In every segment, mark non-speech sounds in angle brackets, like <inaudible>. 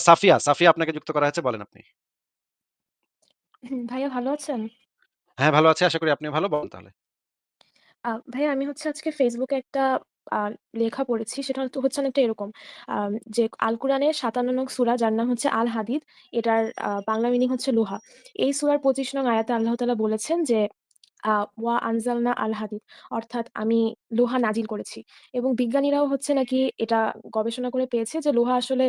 সাফিয়া, সাফিয়া আপনাকে যুক্ত করা হয়েছে বলেন আপনি। ভাইয়া ভালো আছেন? হ্যাঁ, ভালো আছি। আশা করি আপনিও ভালো। বলেন তাহলে। ভাইয়া আমি হচ্ছে আজকে ফেসবুকে একটা লেখা পড়েছি। সেটা হচ্ছে অনেকটা এরকম। যে আল কুরআনের ৫৭ নং সুরা যার নাম হচ্ছে আল হাদিদ। এটার বাংলা মিনিং হচ্ছে লোহা। এই সুরার পঁচিশ নং আয়াতে আল্লাহ তালা বলেছেন যে ওয়া আনজালনা আল হাদিদ অর্থাৎ আমি লোহা নাজিল করেছি। এবং বিজ্ঞানীরাও হচ্ছে নাকি এটা গবেষণা করে পেয়েছে যে লোহা আসলে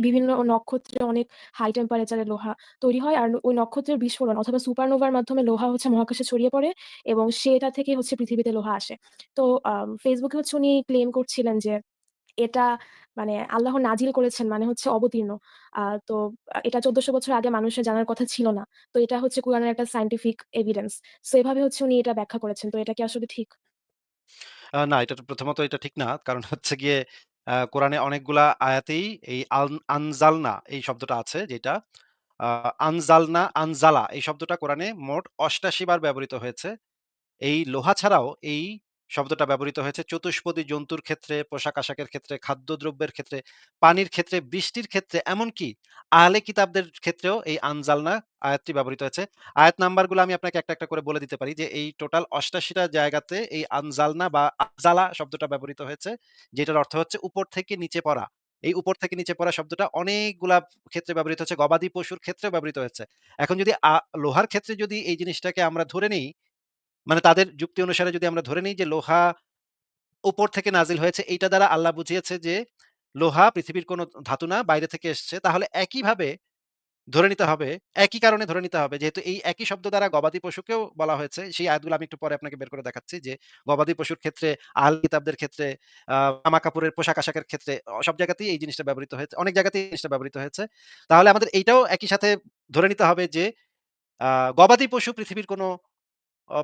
বিভিন্ন নক্ষত্রে অনেক হাই টেম্পারেচার লোহা তৈরি হয়। আর ওই নক্ষত্রের বিস্ফোরণ অথবা সুপারনোভার মাধ্যমে লোহা হচ্ছে মহাকাশে ছড়িয়ে পড়ে এবং সেটা থেকে হচ্ছে পৃথিবীতে লোহা আসে। তো Facebook হচ্ছে উনি ক্লেম করছিলেন যে এটা মানে আল্লাহ নাজিল করেছেন মানে হচ্ছে অবতীর্ণ। তো এটা চোদ্দশো বছর আগে মানুষের জানার কথা ছিল না। তো এটা হচ্ছে কুরআনের একটা সায়েন্টিফিক এভিডেন্স। তো এভাবে হচ্ছে উনি এটা ব্যাখ্যা করেছেন। তো এটা কি আসলে ঠিক? না, এটা প্রথমত এটা ঠিক না। কারণ হচ্ছে গিয়ে কোরআনে অনেকগুলা আয়াতেই এই আন আনজালনা এই শব্দটা আছে যেটা আনজালনা, আনজালা এই শব্দটা কোরআনে মোট ৮৮ বার ব্যবহৃত হয়েছে। এই লোহা ছাড়াও এই শব্দটা ব্যবহৃত হয়েছে চতুষ্পদী জন্তুর ক্ষেত্রে, পোশাক-আশাকের ক্ষেত্রে, খাদ্যদ্রব্যের ক্ষেত্রে, পানির ক্ষেত্রে, বৃষ্টির ক্ষেত্রে, এমনকি আহলে কিতাবদের ক্ষেত্রেও এই আনজালনা আয়াতটি ব্যবহৃত হয়েছে। আয়াত নাম্বারগুলো আমি আপনাকে একটা, একটা করে বলে দিতে পারি যে এই টোটাল অষ্টাশিটা জায়গাতে এই আনজালনা বা আজালা শব্দটা ব্যবহৃত হয়েছে। যেটার অর্থ হচ্ছে উপর থেকে নিচে পড়া। এই উপর থেকে নিচে পড়া শব্দটা অনেকগুলা ক্ষেত্রে ব্যবহৃত হচ্ছে। গবাদি পশুর ক্ষেত্রে ব্যবহৃত হয়েছে। এখন যদি লোহার ক্ষেত্রে যদি এই জিনিসটাকে আমরা ধরে নেই মানে তাদের যুক্তি অনুসারে যদি আমরা ধরে নিই যে লোহা উপর থেকে নাজিল হয়েছে এইটা দ্বারা আল্লাহ বুঝিয়েছে যে লোহা পৃথিবীর কোনো ধাতু না বাইরে থেকে এসছে। তাহলে একইভাবে ধরে নিতে হবে, একই কারণে ধরে নিতে হবে যেহেতু এই একই শব্দ দ্বারা গবাদি পশুকেও বলা হয়েছে। সেই আয়াতগুলো আমি একটু পরে আপনাকে বের করে দেখাচ্ছি যে গবাদি পশুর ক্ষেত্রে, আহলে কিতাবদের ক্ষেত্রে, আ জামা-কাপড়ের পোশাক-আশাকের ক্ষেত্রে সব জায়গাতেই এই জিনিসটা ব্যবহৃত হয়েছে। অনেক জায়গাতেই এই জিনিসটা ব্যবহৃত হয়েছে। তাহলে আমাদের এইটাও একই সাথে ধরে নিতে হবে যে গবাদি পশু পৃথিবীর কোনো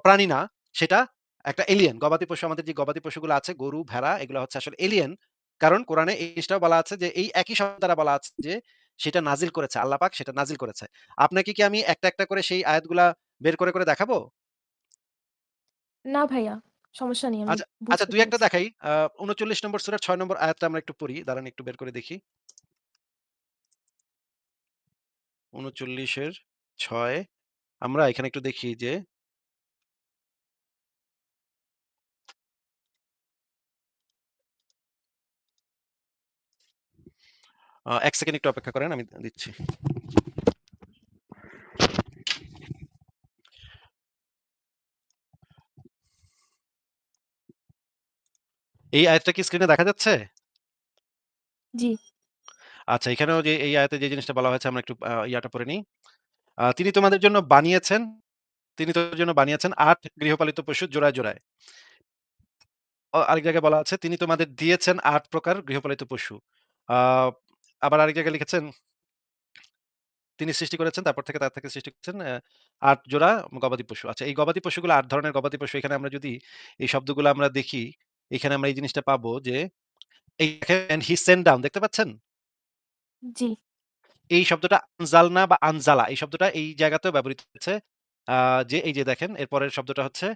প্রাণী না, সেটা একটা এলিয়েন। গবাদি পশু আমাদের যে গবাদি পশুগুলো আছে গরু, ভেড়া এগুলো হচ্ছে আসলে এলিয়েন। কারণ কোরআনে এই জিনিসটাও বলা আছে যে এই একই শব্দ দ্বারা বলা আছে যে সেটা নাজিল করেছে। আল্লাহ পাক সেটা নাজিল করেছে। আপনাকে কি আমি একটা, একটা করে সেই আয়াতগুলা বের করে, করে দেখাবো? না ভাইয়া, সমস্যা নেই। আমি আচ্ছা, আচ্ছা বুঝতে ২-১ পেরেছি। দেখাই। আ ৩৯ নম্বর সূরার ৬ নম্বর আয়াতটা আমরা একটু পড়ি। দাঁড়ান একটু বের করে দেখি। ৩৯ এর ৬ আমরা এখানে একটু দেখি যে ১ সেকেন্ড একটু অপেক্ষা করেন আমি দিচ্ছি। এই আয়াতটা কি স্ক্রিনে দেখা যাচ্ছে? জি, আচ্ছা এখানেও যে এই আয়াতে যে জিনিসটা বলা হয়েছে আমরা একটু ইয়াটা পড়ে নিই। তিনি তোমাদের জন্য বানিয়েছেন তিনি তোমাদের জন্য বানিয়েছেন আট গৃহপালিত পশু জোড়ায়, জোড়ায়। আরেক জায়গায় বলা আছে তিনি তোমাদের দিয়েছেন আট প্রকার গৃহপালিত পশু। আবার আরেক জায়গায় লিখেছেন তিনি সৃষ্টি করেছেন তারপর থেকে তার থেকে সৃষ্টি করেছেন ৮ জোড়া গবাদি পশু। আচ্ছা এই গবাদি পশুগুলো ৮ ধরনের গবাদি পশু এখানে আমরা যদি এই শব্দগুলো আমরা দেখি, এখানে আমরা এই জিনিসটা পাবো যে হি সেন্ট ডাউন দেখতে পাচ্ছেন? জি, এই শব্দটা আনজালনা বা আনজালা এই শব্দটা এই জায়গাতেও ব্যবহৃত হয়েছে। যে এই যে দেখেন এরপরের শব্দটা হচ্ছে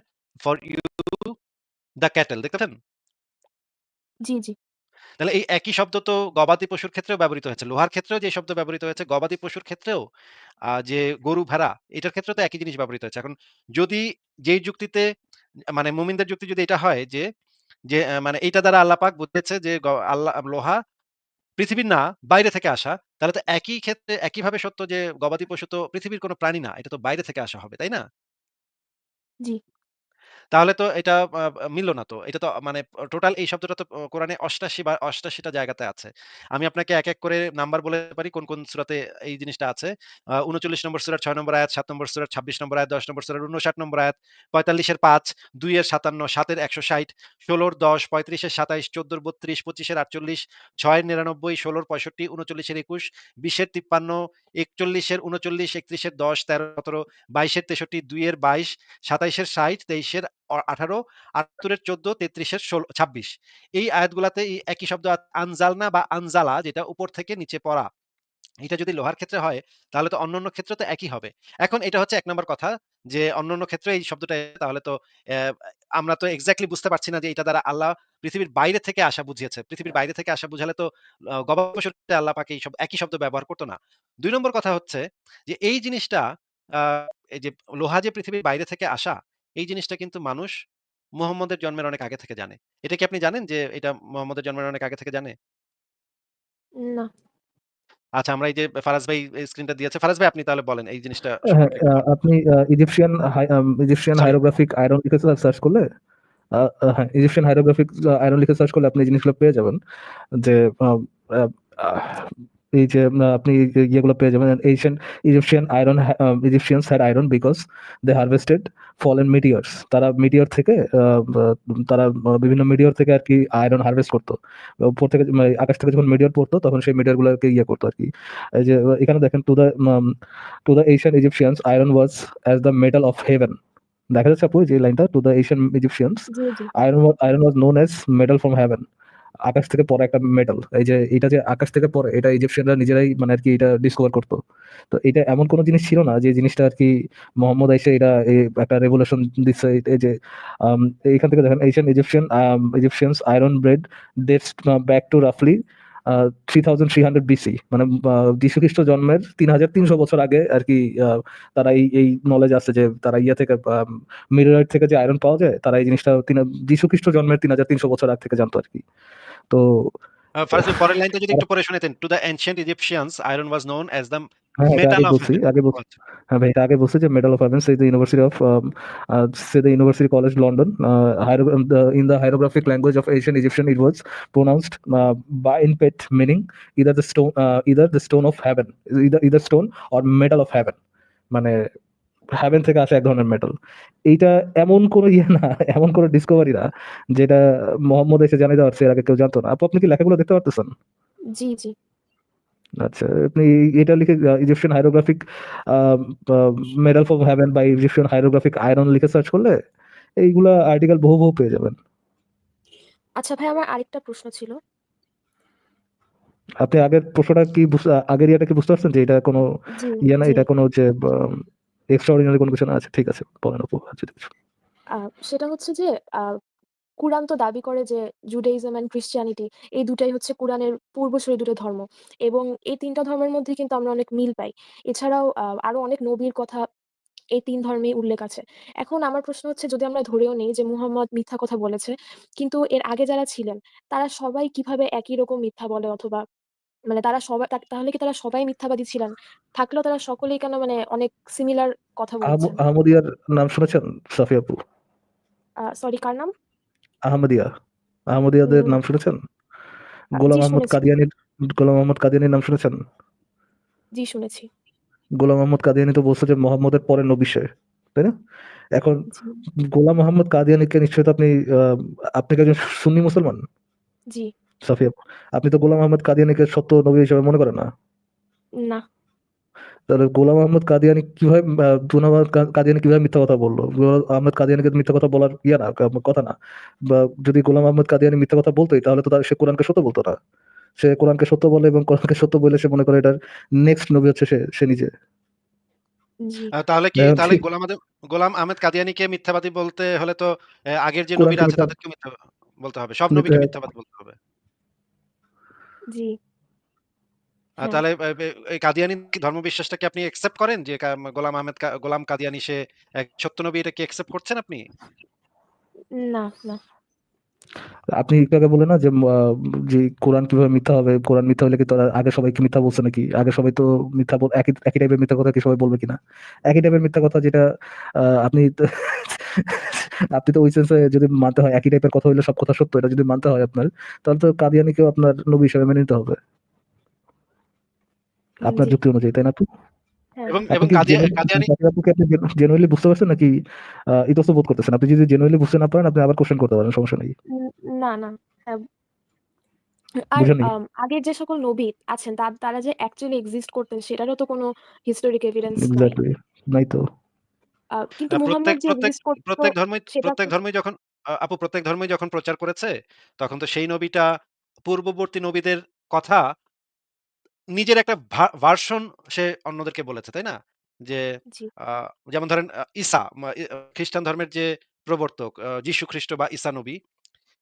ফর ইউ দ্যা ক্যাটেল দেখতে পাচ্ছেন? জি, জি, তাহলে এই একই শব্দ তো গবাদি পশুর ক্ষেত্রেও ব্যবহৃত হয়েছে। লোহার ক্ষেত্রেও যে শব্দ ব্যবহৃত হয়েছে, গবাদি পশুর ক্ষেত্রেও যে গরু, ভেড়া এটার ক্ষেত্রেও তো একই জিনিস ব্যবহৃত হয়েছে। এখন যদি যেই যুক্তিতে মানে মুমিনদের যুক্তি যদি এটা হয় যে, যে মানে এইটা দ্বারা আল্লাহ পাক বুঝিয়েছে যে আল্লাহ লোহা পৃথিবীর না, বাইরে থেকে আসা। তাহলে তো একই ক্ষেত্রে একইভাবে সত্য যে গবাদি পশু তো পৃথিবীর কোনো প্রাণী না। এটা তো বাইরে থেকে আসা হবে, তাই না? জি। তাহলে তো এটা মিলল না তো। এটা তো মানে টোটাল এই শব্দটা তো কোরআনে ৮৮ বা ৮৮ টা জায়গাতে আছে। আমি আপনাকে এক, এক করে নাম্বার বলে পারি কোন, কোন সূরাতে এই জিনিসটা আছে। ৩৯ নম্বর সূরার ৬ নম্বর আয়াত, ৭ নম্বর সূরার ২৬ নম্বর আয়াত, ১০ নম্বর সূরার ৫৯ নম্বর আয়াত, ৪৫ এর ৫, ২ এর ৫৭, ৭ এর ১৬০, ১৬ র ১০, ৩৫ এর ২৭, ১৪ র ৩২, ২৫ এর ৪৮, ৬ এর ৯৯, ১৬ র ৬৫, ৩৯ এর ২১, ২০ এর ৫৩, ৪১ এর ৩৯, ৩১ এর ১০, ১৩, ১৭, ২২ এর ৬৩, ২ এর ২২, ২৭ এর ৬০, ২৩ এর অ ১৮, ৭৮ এর ১৪, ৩৩ এর ষোল ২৬ এই আয়াতগুলাতে এই একই শব্দ আনজালনা বা আনজালা যেটা উপর থেকে নিচে পড়া। এটা যদি লোহার ক্ষেত্রে হয়, তাহলে তো অন্যান্য ক্ষেত্রে তো একই হবে। এখন এটা হচ্ছে ১ নাম্বার কথা যে অন্যান্য ক্ষেত্রে এই শব্দটা তাহলে তো আমরা তো এক্সাক্টলি বুঝতে পারছি না যে এটা দ্বারা আল্লাহ পৃথিবীর বাইরে থেকে আসা বুঝিয়েছে। পৃথিবীর বাইরে থেকে আসা বুঝালে তো আ আল্লাহ পাক এই সব একই শব্দ ব্যবহার করতো না। দুই নম্বর কথা হচ্ছে যে এই জিনিসটা এই যে লোহা যে পৃথিবীর বাইরে থেকে আসা, এই জিনিসটা কিন্তু মানুষ মুহাম্মদের জন্মের অনেক আগে থেকে জানে। এটা কি আপনি জানেন যে এটা মুহাম্মদের জন্মের অনেক আগে থেকে জানে? না। আচ্ছা আমরা এই যে ফারাজ ভাই এই স্ক্রিনটা দিয়েছে। ফারাজ ভাই আপনি তাহলে বলেন এই জিনিসটা হ্যাঁ, সম্পর্কে আ বলেন। আপনি আ Egyptian hi um Egyptian sorry. Hieroglyphic iron লিখে সা সার্চ করলে আ আ হ্যাঁ, ইজিপশিয়ান হাইরোগ্রাফিক আ আয়রন লিখে সার্চ করলে আপনি এই জিনিসগুলো পেয়ে যাবেন। যে আ আ আহ এই যে আপনি ইয়েগুলো পেয়ে যাবেন। Asian Egyptian iron uh Egyptians had iron because they harvested fallen meteors. তারা মিটিওর থেকে তারা বিভিন্ন মিটিওর থেকে আরকি আয়রন হারভেস্ট করতো উপর থেকে মানে আকাশ থেকে যখন মিটিওর পড়তো তখন সেই মিটিওর গুলোকে ইয়ে করতো আরকি। এই যে এখানে দেখেন to the to the Asian Egyptians iron was as the metal of heaven. দেখা যাচ্ছে আপু যে লাইনটা? To the Asian Egyptians. Iron iron was known as metal from heaven. আকাশ থেকে পরে একটা মেটাল। এই যে এটা যে আকাশ থেকে পরে এটা ইজিপশিয়ানরা নিজেরাই মানে আর কি এটা ডিসকভার করতো তো এটা এমন কোনো জিনিস ছিল না যে জিনিসটা আর কি মোহাম্মদ আইসে এটা একটা রেভলিউশন দিচ্ছে এই যে এখান থেকে দেখেন Asian Egyptian Egyptians iron bread dates back to রাফলি a 3300 BC মানে আ যীশু খ্রিস্ট জন্মের ৩৩০০ বছর আগে আরকি কি তারা এই এই নলেজ আছে যে তারা ইয়া থেকে আ মিডরাইট থেকে যে আয়রন পাওয়া যায় তারা এই জিনিসটা তিনা যীশু খ্রিস্ট জন্মের ৩৩০০ বছর আগ থেকে জানতো আরকি। তো ফার্স্ট পরের লাইনটা যদি একটু পড়ে শোনাতেন। To the ancient Egyptians iron was known as the হ্যাঁ, এটা আগে বলছি। আগে বলছি। হ্যাঁ ভাই এটা আগে বলছি যে medal of university of say the university college London in the hieroglyphic language of Asian Egyptian it was pronounced a বাইনপেট meaning either the stone either the stone of heaven. Either either stone or of heaven. মানে heaven থেকে আসা এক ধরনের metal. এইটা এমন কোন ইয়ে না, <laughs> এমন কোন ডিসকভারি না যেটা মোহাম্মদ এসে জানাইতে পারছে এর আগে কেউ জানতো না। আপু আপনি কি লেখাগুলো দেখতে পারতেছেন? জি, জি। আচ্ছা আপনি এটা লিখে Egyptian hieroglyphic medal from heaven বা ইজিপশিয়ান হাইরোগ্রাফিক আয়রন লিখে সার্চ করলে এইগুলা আর্টিকেল বহু, বহু পেয়ে যাবেন। আচ্ছা ভাই আমার আরেকটা প্রশ্ন ছিল। আপনি আগের প্রশ্নটা কি আগের ইয়েটা কি বুঝতে পারছেন যে এটা কোন ইয়ে না এটা কোন বা এক্সট্রাঅর্ডিনারি কোন কিছু না? আচ্ছা ঠিক আছে বলেন আপু যদি কিছু। সেটা হচ্ছে যে কুরআন তো দাবি করে যে জুডাইজম অ্যান্ড ক্রিশ্চিয়ানিটি এই দুটাই হচ্ছে কুরআনের পূর্বসূরি দুটো ধর্ম। এবং এই ৩ টা ধর্মের মধ্যে কিন্তু আমরা অনেক মিল পাই। এছাড়াও আরও অনেক নবীর কথা এই তিন ধর্মে উল্লেখ আছে। এখন আমার প্রশ্ন হচ্ছে যদি আমরা ধরেও নেই যে মুহাম্মদ মিথ্যা কথা বলেছে, কিন্তু এর আগে যারা ছিলেন তারা সবাই কীভাবে একই রকম মিথ্যা বলে অথবা মানে তারা সবাই তাহলে কি তারা সবাই মিথ্যাবাদী ছিলেন? থাকলেও তারা সকলেই কেন মানে অনেক সিমিলার কথা বলেছেন? আহমদিয়ার নাম শুনেছেন সাফি আপু? সরি কার নাম? আহমদিয়া। আহমদিয়াদের নাম শুনেছেন? গোলাম আহমদ শুনেছি। কাদিয়ানির গোলাম আহমদ কাদিয়ানির নাম শুনেছেন? জি শুনেছি। গোলাম আহমদ কাদিয়ানি তো বলছে যে মোহাম্মদের পরের নবী সে। তাই না? এখন। গোলাম আহমদ কাদিয়ানিকে নিশ্চয়ই আপনি আপনি কি একজন সুন্নি মুসলমান? জি। সাফি আপু। আপনি তো গোলাম আহমদ কাদিয়ানিকে সত্য নবী হিসেবে মনে করেন না? না। তাহলে গোলাম আহমদ কাদিয়ানি কীভাবে গোলাম আহমদ কাদিয়ানি কীভাবে মিথ্যা কথা বলল গোলাম আহমদ কাদিয়ানিকে মিথ্যা কথা বলার ইয়ে না কথা না। বা যদি গোলাম আহমদ কাদিয়ানি মিথ্যা কথা বলতই তাহলে তো তার সে কোরআনকে সত্য বলতো না। সে কোরআনকে সত্য বলে এবং কোরআনকে সত্য বলে সে মনে করে এটার নেক্সট নবী হচ্ছে সে, সে নিজে। জি। তাহলে কি তাহলে গোলাম গোলাম আহমেদ কাদিয়ানিকে মিথ্যাবাদী বলতে হলে তো আগের যে নবীরা আছে তাদেরকে মিথ্যা বলতে হবে। সব নবীকে মিথ্যাবাদী বলতে হবে। জি। তাহলে এই কাদিয়ানী কি ধর্মবিশ্বাসটা কি আপনি অ্যাকসেপ্ট করেন? যে গোলাম আহমেদ গোলাম কাদিয়ানী সে এক সত্য এটা কি অ্যাকসেপ্ট করছেন আপনি? না, না। আপনি একটু আগে বললেন না যে যে কোরআন কীভাবে মিথ্যা হবে? কোরআন মিথ্যা হইলে কি তারা আগে সবাই কি মিথ্যা বলছে নাকি? আগে সবাই তো মিথ্যা বল একই একই টাইপের মিথ্যা কথা কি সবাই বলবে কিনা? একই টাইপের মিথ্যা কথা যেটা আপনি আপনি তো ওই সেন্সে যদি মানতে হয় একই টাইপের কথা হইলে সব কথা সত্য এটা যদি মানতে হয় আপনার তাহলে তো কাদিয়ানীকেও আপনার নবী হিসেবে মেনে নিতে হবে। আপনার যুক্তি অনুযায়ী, তাই না আপু? এবং এবং কি কাদিয়া জেনুইনলি কাদিয়ানী সাকিব আপুকে আপনি জেনুইনলি বুঝতে পারছেন নাকি আ বোধ করতেছেন? আপনি যদি জেনুইনলি বুঝতে না পারেন আপনি আবার কোয়েশ্চেন করতে পারেন সমস্যা নাই। না, না। আর আগের যে সকল নবী আছেন তারা যে অ্যাকচুয়ালি এক্সিস্ট করতেন সেটারও তো কোনো হিস্টোরিক এভিডেন্স নাই। তো। কিন্তু মুহাম্মদ প্রত্যেক যে এক্সিস্ট করত প্রত্যেক ধর্মই প্রত্যেক ধর্মই যখন আপু প্রত্যেক ধর্মই যখন প্রচার করেছে তখন তো সেই নবীটা পূর্ববর্তী নবীদের কথা নিজের একটা ভার্সন সে অন্যদেরকে বলেছে, তাই না? যে জি। যেমন ধরেন ঈসা মা ই আ খ্রিস্টান ধর্মের যে প্রবর্তক যীশু খ্রিস্ট বা ঈসা নবী,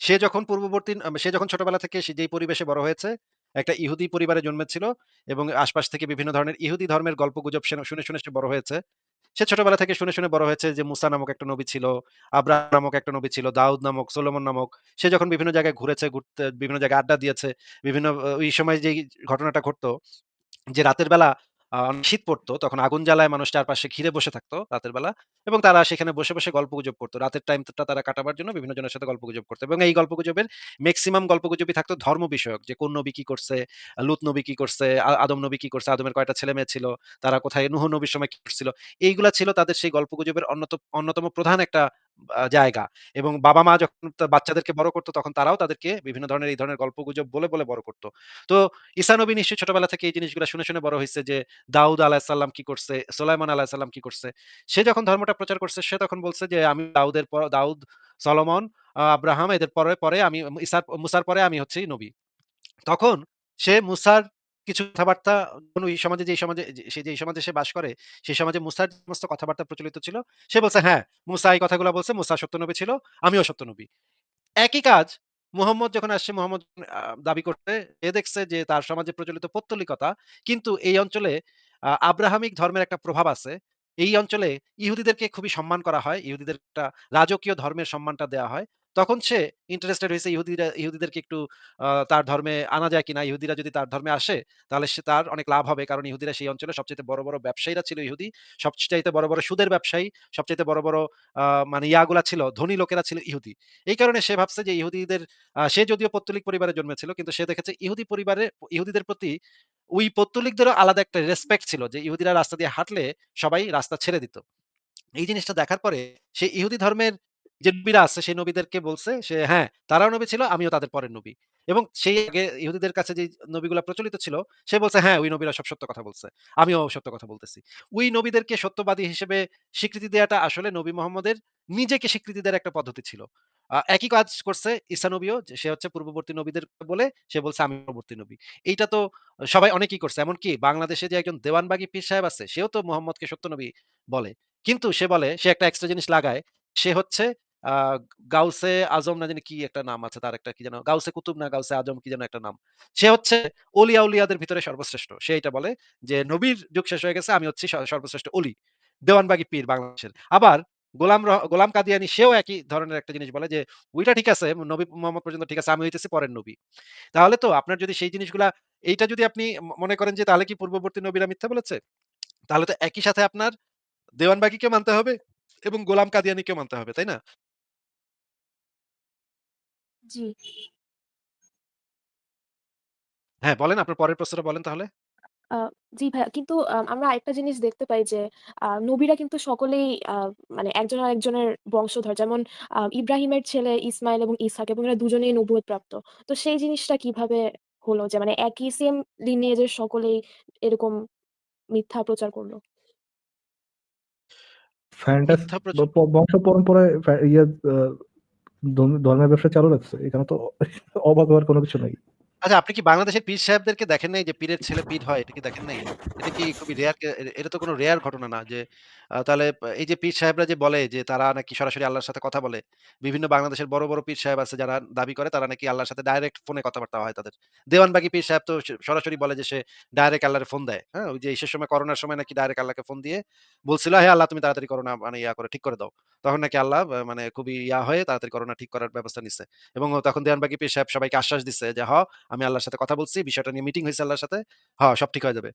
সে যখন পূর্ববর্তী সে যখন ছোটবেলা থেকে সে যেই পরিবেশে বড় হয়েছে, একটা ইহুদি পরিবারে জন্মেছিল এবং আশপাশ থেকে বিভিন্ন ধরনের ইহুদি ধর্মের গল্প গুজব শুনে, শুনে সে বড় হয়েছে। সে ছোটবেলা থেকে শুনে, শুনে বড় হয়েছে যে মুসা নামক একটা নবী ছিল, আব্রাহ নামক একটা নবী ছিল, দাউদ নামক, সোলোমন নামক। সে যখন বিভিন্ন জায়গায় ঘুরেছে, ঘুরতে বিভিন্ন জায়গায় আড্ডা দিয়েছে, বিভিন্ন ওই সময় যে ঘটনাটা ঘটতো যে রাতের বেলা শীত পড়তো। তখন আগুন জ্বালায় মানুষ চারপাশে ঘিরে বসে থাকতো রাতের বেলা এবং তারা সেখানে বসে, বসে গল্পগুজব করতো রাতের টাইমটা তারা কাটাবার জন্য বিভিন্ন জনের সাথে গল্প গুজব করতো এবং এই গল্পগুজবের মেক্সিমাম গল্পগুজবই থাকতো ধর্ম বিষয়ক যে কোন নবী কি করছে, লূত নবী কি করছে, আদম নবী কি করছে, আদমের কয়টা ছেলে মেয়ে ছিল, তারা কোথায় নূহ নবীর সময় কি করছিল। এইগুলা ছিল তাদের সেই গল্পগুজবের অন্যত অন্যতম প্রধান একটা জায়গা এবং বাবা-মা যখন বাচ্চাদেরকে বড় করত তখন তারাও তাদেরকে বিভিন্ন ধরনের এই ধরনের গল্পগুজব বলে, বলে বড় করত। তো ঈসা নবী নিশ্চয়ই ছোটবেলা থেকে এই জিনিসগুলা শুনে, শুনে বড় হইছে যে দাউদ আলাইহিসসালাম কি করছে, সুলাইমান আলাইহিসসালাম কি করছে। সে যখন ধর্মটা প্রচার করছে সে তখন বলছে যে আমি দাউদের পর দাউদ, সলমন আব্রাহাম এদের পরে, পরে আমি ঈসার মুসার পরে আমি হচ্ছি নবী। তখন সে মুসার কিছু কথাবার্তা কোন এই সমাজে যেই সমাজে যে সে যেই সমাজে সে বাস করে, সেই সমাজে মুসার সমস্ত কথাবার্তা প্রচলিত ছিল, সে বলছে, "হ্যাঁ, মুসা এই কথাগুলা বলছে, মুসা সত্য নবী ছিল, আমিও সত্য নবী।" একই কাজ মুহাম্মদ যখন আসছে মুহাম্মদ দাবি করতে, এ দেখছে যে তার সমাজে প্রচলিত পত্তলিকতা কিন্তু এই অঞ্চলে আব্রাহামিক ধর্মের একটা প্রভাব আছে। এই অঞ্চলে ইহুদিদেরকে খুবই সম্মান করা হয়। ইহুদিদের একটা রাজকীয় ধর্মের সম্মানটা দেয়া হয়। তখন সে ইন্টারেস্টেড হইছে ইহুদিরা ইহুদিদেরকে একটু তার ধর্মে আনা যায় কিনা? ইহুদিরা যদি তার ধর্মে আসে, তাহলে সে তার অনেক লাভ হবে। কারণ ইহুদিরা সেই অঞ্চলে সবচাইতে বড়, বড় ব্যবসায়ীরা ছিল ইহুদি। সবচাইতে বড়, বড় সুদের ব্যবসায়ী, সবচাইতে বড়, বড় মানে ইয়াগুলা ছিল, ধনী লোকেরা ছিল ইহুদি। এই কারণে সে ভাবছে যে ইহুদিদের সে যদিও পৌত্তলিক পরিবারে জন্মেছিল কিন্তু সে দেখেছে ইহুদি পরিবারে ইহুদিদের প্রতি ওই পৌত্তলিকদেরও আলাদা একটা রেসপেক্ট ছিল যে ইহুদিরা রাস্তা দিয়ে হাঁটলে সবাই রাস্তা ছেড়ে দিত। এই জিনিসটা দেখার পরে সে ইহুদি ধর্মের যে নবীরা আছে সেই নবীদেরকে বলছে সে হ্যাঁ, তারাও নবী ছিল, আমিও তাদের পরের নবী। এবং সেই আগে ইহুদিদের কাছে যেই নবীগুলা প্রচলিত ছিল, সে বলছে হ্যাঁ, ওই নবীরা সব সত্য কথা বলছে। আমিও সত্য কথা বলতেছি। ওই নবীদেরকে সত্যবাদী হিসেবে স্বীকৃতি দেয়াটা আসলে নবী মোহাম্মদের নিজেকে স্বীকৃতি দেওয়ার একটা পদ্ধতি ছিল। একই কাজ করছে ঈসা নবীও সে হচ্ছে পূর্ববর্তী নবীদের বলে সে বলছে আমি পরবর্তী নবী। এইটা তো সবাই অনেকেই করছে। এমনকি বাংলাদেশে যে একজন দেওয়ানবাগী পীর সাহেব আছে সেও তো মোহাম্মদকে সত্য নবী বলে। কিন্তু সে বলে সে একটা এক্সট্রা জিনিস লাগায়। সে হচ্ছে গাউসে আজম না জানি কি একটা নাম আছে তার একটা কি যেন গাউসে কুতুব না গাউসে আজম কি যেন একটা নাম। সে হচ্ছে অলি আউলিয়াদের ভিতরে সর্বশ্রেষ্ঠ। সে এটা বলে যে নবীর যুগ শেষ হয়ে গেছে আমি হচ্ছি সর্বশ্রেষ্ঠ অলি। দেওয়ানবাগী পীর বাংলাদেশের। আবার গোলাম গোলাম কাদিয়ানী সেও একই ধরনের একটা জিনিস বলে যে ওইটা ঠিক আছে নবী মোহাম্মদ পর্যন্ত ঠিক আছে আমি হইতেছি পরের নবী। তাহলে তো আপনার যদি সেই জিনিসগুলা এইটা যদি আপনি মনে করেন যে তাহলে কি পূর্ববর্তী নবীরা মিথ্যা বলেছে? তাহলে তো একই সাথে আপনার দেওয়ানবাগীকেও মানতে হবে এবং গোলাম কাদিয়ানীকেও মানতে হবে, তাই না? জি। হ্যাঁ, বলেন আপনার পরের প্রশ্নটা বলেন তাহলে? আ জি ভাইয়া। কিন্তু আ আমরা আরেকটা জিনিস দেখতে পাই যে আ নবীরা কিন্তু সকলেই আ মানে একজন আরেকজনের বংশধর। যেমন আ ইব্রাহিমের ছেলে ইসমাইল এবং ইসহাক এবং এরা দুজনেই নবুয়ত প্রাপ্ত। তো সেই জিনিসটা কীভাবে হলো যে মানে একই সেম লিনিয়েজ এর সকলেই এরকম মিথ্যা প্রচার করল? ফ্যান্টাস মিথ্যা প্রচ বংশ পরম্পরায় ফ্যা ইয়ে আ ধর্মের ব্যবসা চালু রাখছে। এখানে তো অবাক হওয়ার কোনো কিছু নাই। আচ্ছা আপনি কি বাংলাদেশের পীর সাহেবদেরকে দেখেন নাই যে পীরের ছেলে পীর হয়? এটা কি দেখেন নাই? এটা কি খুবই রেয়ার এটা তো কোনো রেয়ার ঘটনা না যে তাহলে এই যে পীর সাহেবরা যে বলে যে তারা নাকি সরাসরি আল্লাহর সাথে কথা বলে। বিভিন্ন বাংলাদেশের বড়, বড় পীর সাহেব আছে যারা দাবি করে তারা নাকি আল্লাহর সাথে ডাইরেক্ট ফোনে কথাবার্তা হয় তাদের। দেওয়ানবাগী পীর সাহেব তো সরাসরি বলে যে সে ডাইরেক্ট আল্লাহরে ফোন দেয়। হ্যাঁ? ওই যে ইসের সময় করোনার সময় নাকি ডাইরেক্ট আল্লাহকে ফোন দিয়ে বলছিল, হ্যাঁ আল্লাহ তুমি তাড়াতাড়ি করোনা মানে ইয়া করে ঠিক করে দাও।" তখন নাকি আল্লাহ মানে খুবই ইয়া হয়ে তাড়াতাড়ি করোনা ঠিক করার ব্যবস্থা নিছে। এবং তখন দেওয়ানবাগী পীর সাহেব সবাইকে আশ্বাস দিচ্ছে যে, "হ আমি আল্লাহর সাথে কথা বলছি। বিষয়টা নিয়ে মিটিং হইছে আল্লাহর সাথে। হ সব ঠিক হয়ে যাবে।"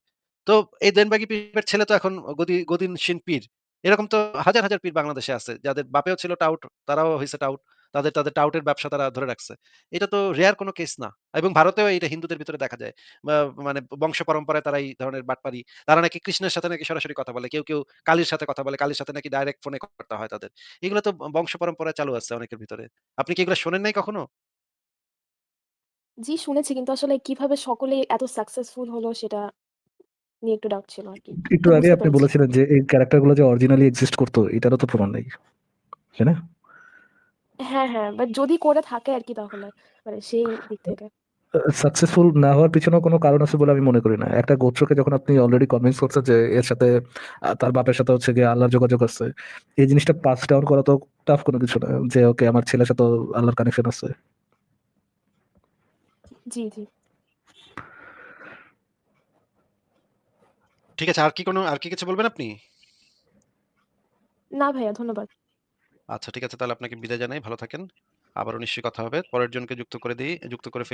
তো এই দেনবাগী পীরের ছেলে তো এখন গদি গদিনশীন পীর। এরকম তো হাজার, হাজার পীর বাংলাদেশে আছে। যাদের বাপেও ছিল টাউট, তারাও হইছে টাউট। তাদের, তাদের টাউটের ব্যবসা তারা ধরে রাখছে। এটা তো রেয়ার কোনো কেস না। এবং ভারতেও এটা হিন্দুদের ভিতরে দেখা যায়। মানে বংশ পরম্পরায় তারা এই ধরনের বাটপারি। তারা নাকি কৃষ্ণের সাথে নাকি সরাসরি কথা বলে। কেউ, কেউ কালীর সাথে কথা বলে। কালীর সাথে নাকি ডাইরেক্ট ফোনে কথা হয় তাদের। এগুলো তো বংশ পরম্পরায় চালু আছে অনেকের ভিতরে। আপনি কি এগুলো শোনেন নাই কখনো? জি শুনেছি কিন্তু আসলে কীভাবে সকলেই এত সাকসেসফুল হলো সেটা নিয়ে একটু ডাউট ছিল আরকি। একটু তো আগে বুঝতে আপনি পেরেছি। বলেছিলেন যে এই ক্যারাক্টারগুলো যে অরিজিনালি এক্সিস্ট করত এটারও তো প্রমাণ নেই। তাই না? হ্যাঁ, হ্যাঁ। বাট যদি করে থাকে আরকি তাহলে মানে সেই দিক থেকে। সাকসেসফুল না হওয়ার পিছনেও কোনো কারণ আছে বলে আমি মনে করি না। একটা গোত্রকে যখন আপনি অলরেডি কনভিন্স করছেন যে এর সাথে আ তার বাপের সাথে হচ্ছে গিয়ে আল্লাহর যোগাযোগ আছে। এই জিনিসটা পাস ডাউন করা তো টাফ কোনো কিছু না। যে ওকে আমার ছেলের সাথেও আল্লাহর কানেকশন আছে। জি, জি। ঠিক আছে। আর কি কোনো আর কি কিছু বলবেন আপনি? না ভাইয়া ধন্যবাদ। আচ্ছা ঠিক আছে তাহলে আপনাকে বিদায় জানাই। ভালো থাকেন। আবারও নিশ্চয়ই কথা হবে। পরের জনকে যুক্ত করে দেই যুক্ত করে ফেলি।